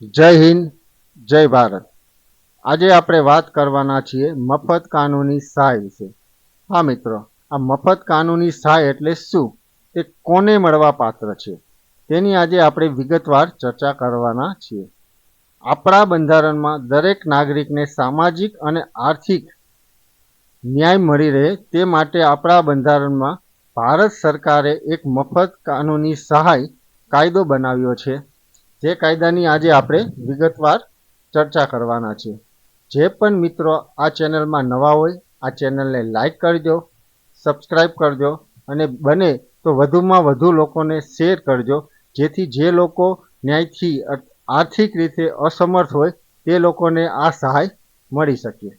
જય હિન્દ, જય ભારત. આજે આપણે વાત કરવાના છીએ મફત કાનૂની સહાય વિશે. હા મિત્રો, આ મફત કાનૂની સહાય એટલે શું? તે કોને મળવા પાત્ર છે? તેની આજે આપણે વિગતવાર ચર્ચા કરવાના છીએ. આપણા બંધારણમાં દરેક નાગરિકને સામાજિક અને આર્થિક ન્યાય મળી રહે તે માટે આપણા બંધારણમાં ભારત સરકારે એક મફત કાનૂની સહાય કાયદો બનાવ્યો છે. જે કાયદાની આજે આપણે વિગતવાર ચર્ચા કરવાના છીએ. જે પણ મિત્રો આ ચેનલમાં નવા હોય, આ ચેનલને લાઈક કરજો સબસ્ક્રાઈબ કરજો અને બને તો વધુમાં વધુ લોકોને શેર કરજો, જેથી જે લોકો ન્યાયથી આર્થિક રીતે અસમર્થ હોય, તે લોકોને આ સહાય મળી શકે.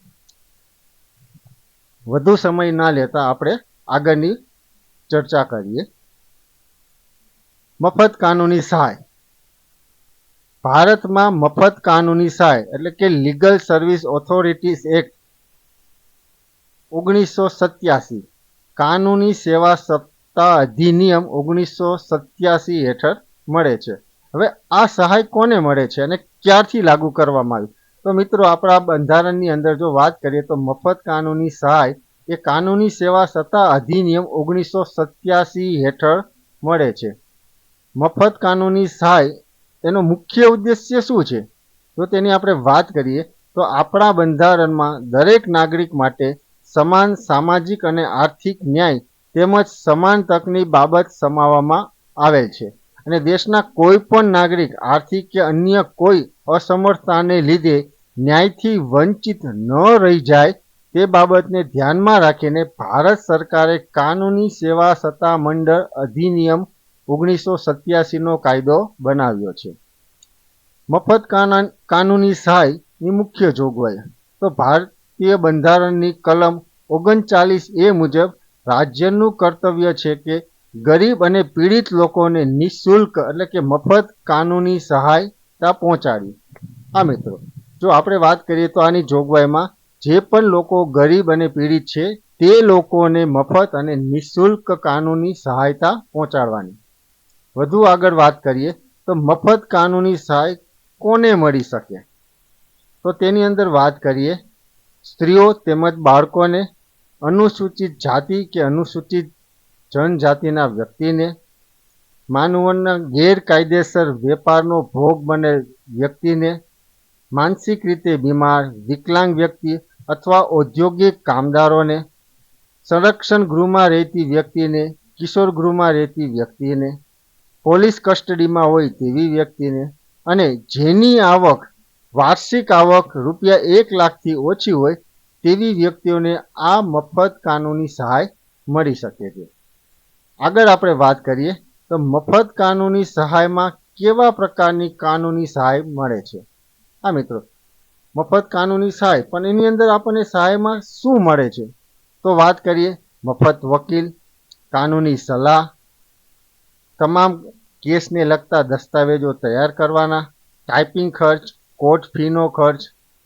વધુ સમય ના લેતા આપણે આગળની ચર્ચા કરીએ. મફત કાનૂની સહાય. ભારતમાં મફત કાનૂની સહાય, એટલે કે લીગલ સર્વિસ ઓથોરિટીઝ એક્ટ ઓગણીસો સત્યાસી. કાનૂની સેવા સત્તા અધિનિયમ ઓગણીસો સત્યાસી હેઠળ મળે છે. હવે આ સહાય કોને મળે છે અને ક્યારથી લાગુ કરવામાં આવી? તો મિત્રો, આપણા બંધારણની અંદર જો વાત કરીએ તો મફત કાનૂની સહાય એ કાનૂની સેવા સત્તા અધિનિયમ ઓગણીસો સત્યાસી હેઠળ મળે છે. મફત કાનૂની સહાય એનો મુખ્ય ઉદ્દેશ્ય શું છે? તો તેની આપણે વાત કરીએ, તો આપણા બંધારણમાં દરેક નાગરિક માટે સમાન સામાજિક અને આર્થિક ન્યાય તેમજ સમાન તકની બાબત સમાવવામાં આવેલ છે. અને દેશના કોઈ પણ નાગરિક આર્થિક કે અન્ય કોઈ અસમર્થતાને લીધે ન્યાયથી વંચિત ન રહી જાય, તે બાબતને ધ્યાનમાં રાખીને ભારત સરકારે કાનૂની સેવા સત્તા મંડળ અધિનિયમ ઓગણીસો સત્યાસીનો કાયદો બનાવ્યો છે. મફત કાનૂની સહાયની મુખ્ય જોગવાઈ. તો ભારતીય બંધારણની કલમ ઓગણચાલીસ એ મુજબ રાજ્યનું કર્તવ્ય છે કે ગરીબ અને પીડિત લોકોને નિઃશુલ્ક એટલે કે મફત કાનૂની સહાયતા પહોંચાડવી આ મિત્રો, જો આપણે વાત કરીએ તો આની જોગવાઈમાં જે પણ લોકો ગરીબ અને પીડિત છે તે લોકોને મફત અને નિઃશુલ્ક કાનૂની સહાયતા પહોંચાડવાની. વધુ આગળ વાત કરીએ, તો મફત કાનૂની સહાય કોને મળી શકે? તો તેની અંદર વાત કરીએ, સ્ત્રીઓ તેમજ બાળકોને અનુસૂચિત જાતિ કે અનુસૂચિત જનજાતિના વ્યક્તિને માનવના ગેરકાયદેસર વેપારનો ભોગ બને વ્યક્તિને માનસિક રીતે બીમાર, વિકલાંગ વ્યક્તિ અથવા ઔદ્યોગિક કામદારોને સંરક્ષણ ગૃહમાં રહેતી વ્યક્તિને, કિશોર ગૃહમાં રહેતી વ્યક્તિને પોલીસ કસ્ટડીમાં હોય તેવી વ્યક્તિને. અને જેની આવક, વાર્ષિક આવક રૂપિયા એક લાખથી ઓછી હોય તેવી વ્યક્તિઓને આ મફત કાનૂની સહાય મળી શકે છે. આગળ આપણે વાત કરીએ તો મફત કાનૂની સહાયમાં કેવા પ્રકારની કાનૂની સહાય મળે છે? આ મિત્રો. મફત કાનૂની સહાય, પણ એની અંદર આપણને સહાયમાં શું મળે છે? તો વાત કરીએ મફત વકીલ, કાનૂની સલાહ તમામ કેસને લગતા દસ્તાવેજો તૈયાર કરવાના ટાઈપિંગ ખર્ચ, કોર્ટ ફીનો ખર્ચ,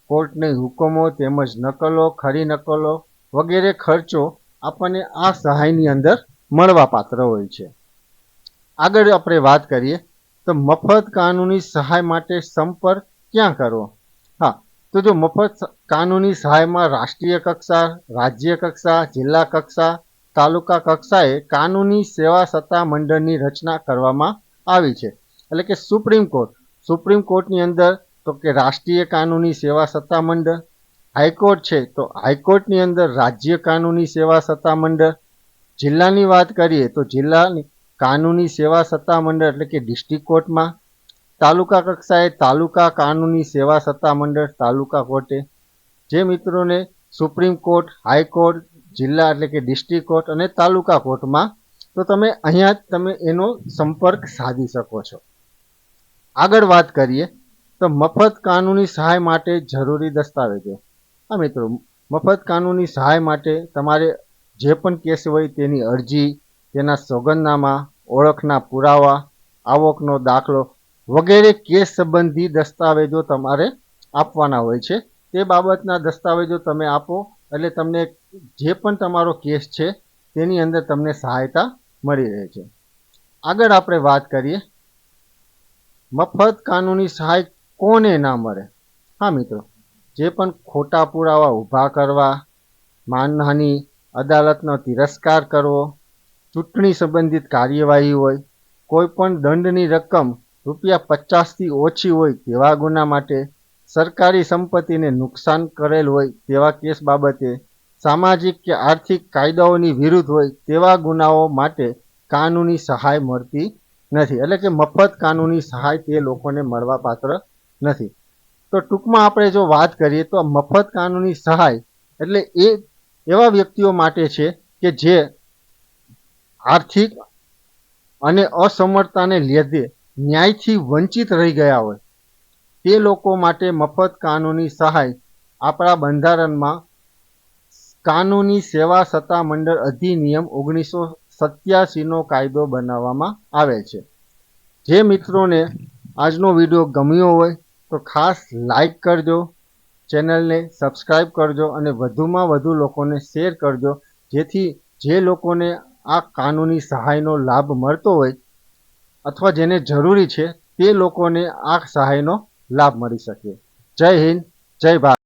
કોર્ટની હુકમો તેમજ નકલો, ખરી નકલો વગેરે ખર્ચો આપણને આ સહાયની અંદર મળવા પાત્ર હોય છે. આગળ આપણે વાત કરીએ તો મફત કાનૂની સહાય માટે સંપર્ક ક્યાં કરવો? હા, તો જો મફત કાનૂની સહાયમાં રાષ્ટ્રીય કક્ષા, રાજ્ય કક્ષા, જિલ્લા કક્ષા તાલુકા કક્ષાએ કાનૂની સેવા સત્તા મંડળની રચના કરવામાં આવી છે. એટલે કે સુપ્રીમ કોર્ટ. સુપ્રીમ કોર્ટની અંદર તો કે રાષ્ટ્રીય કાનૂની સેવા સત્તા મંડળ. હાઈકોર્ટ છે તો હાઈકોર્ટની અંદર રાજ્ય કાનૂની સેવા સત્તા મંડળ. જિલ્લાની વાત કરીએ તો જિલ્લાની કાનૂની સેવા સત્તા મંડળ એટલે કે ડિસ્ટ્રિક્ટ કોર્ટમાં. તાલુકા કક્ષાએ તાલુકા કાનૂની સેવા સત્તા મંડળ તાલુકા કોર્ટે. જે મિત્રોને સુપ્રીમ કોર્ટ, હાઈકોર્ટ જિલ્લા એટલે કે ડિસ્ટ્રિક્ટ કોર્ટ અને તાલુકા કોર્ટમાં, તો તમે અહીંયા જ તમે એનો સંપર્ક સાધી શકો છો. આગળ વાત કરીએ, તો મફત કાનૂની સહાય માટે જરૂરી દસ્તાવેજો. હા, મિત્રો, મફત કાનૂની સહાય માટે તમારે જે પણ કેસ હોય તેની અરજી, તેના સોગંદનામા, ઓળખના પુરાવા, આવકનો દાખલો વગેરે કેસ સંબંધી દસ્તાવેજો તમારે આપવાના હોય છે. તે બાબતના દસ્તાવેજો તમે આપો એટલે તમને જે પણ તમારો કેસ છે, તેની અંદર તમને સહાયતા મળી રહે છે. આગળ આપણે વાત કરીએ. મફત કાનૂની સહાય કોને ના મળે? હા, મિત્રો. જે પણ ખોટા પુરાવા ઊભા કરવા, માનહાની, અદાલતનો તિરસ્કાર કરવો, ચૂંટણી સંબંધિત કાર્યવાહી હોય, કોઈ પણ દંડની રકમ રૂપિયા પચાસથી ઓછી હોય તેવા ગુના માટે સરકારી સંપત્તિને નુકસાન કરેલ હોય તેવા કેસ બાબતે સામાજિક કે આર્થિક કાયદાઓની વિરુદ્ધ હોય તેવા ગુનાઓ માટે કાનૂની સહાય મળતી નથી. એટલે કે મફત કાનૂની સહાય તે લોકોને મળવા પાત્ર નથી. તો ટૂંકમાં આપણે જો વાત કરીએ તો મફત કાનૂની સહાય એટલે એ એવા વ્યક્તિઓ માટે છે કે જે આર્થિક અને અસમર્થતાને લીધે ન્યાયથી વંચિત રહી ગયા હોય. તે લોકો માટે મફત કાનૂની સહાય આપણા બંધારણમાં કાનૂની સેવા સત્તા મંડળ અધિનિયમ ઓગણીસો સત્યાસીનો કાયદો બનાવવામાં આવે છે. જે મિત્રોને આજનો વીડિયો ગમ્યો હોય તો ખાસ લાઈક કરજો, ચેનલને સબસ્ક્રાઈબ કરજો અને વધુમાં વધુ લોકોને શેર કરજો, જેથી જે લોકોને આ કાનૂની સહાયનો લાભ મળતો હોય અથવા જેને જરૂરી છે તે લોકોને આ સહાયનો લાભ મળી શકે. જય હિન્દ જય ભારત.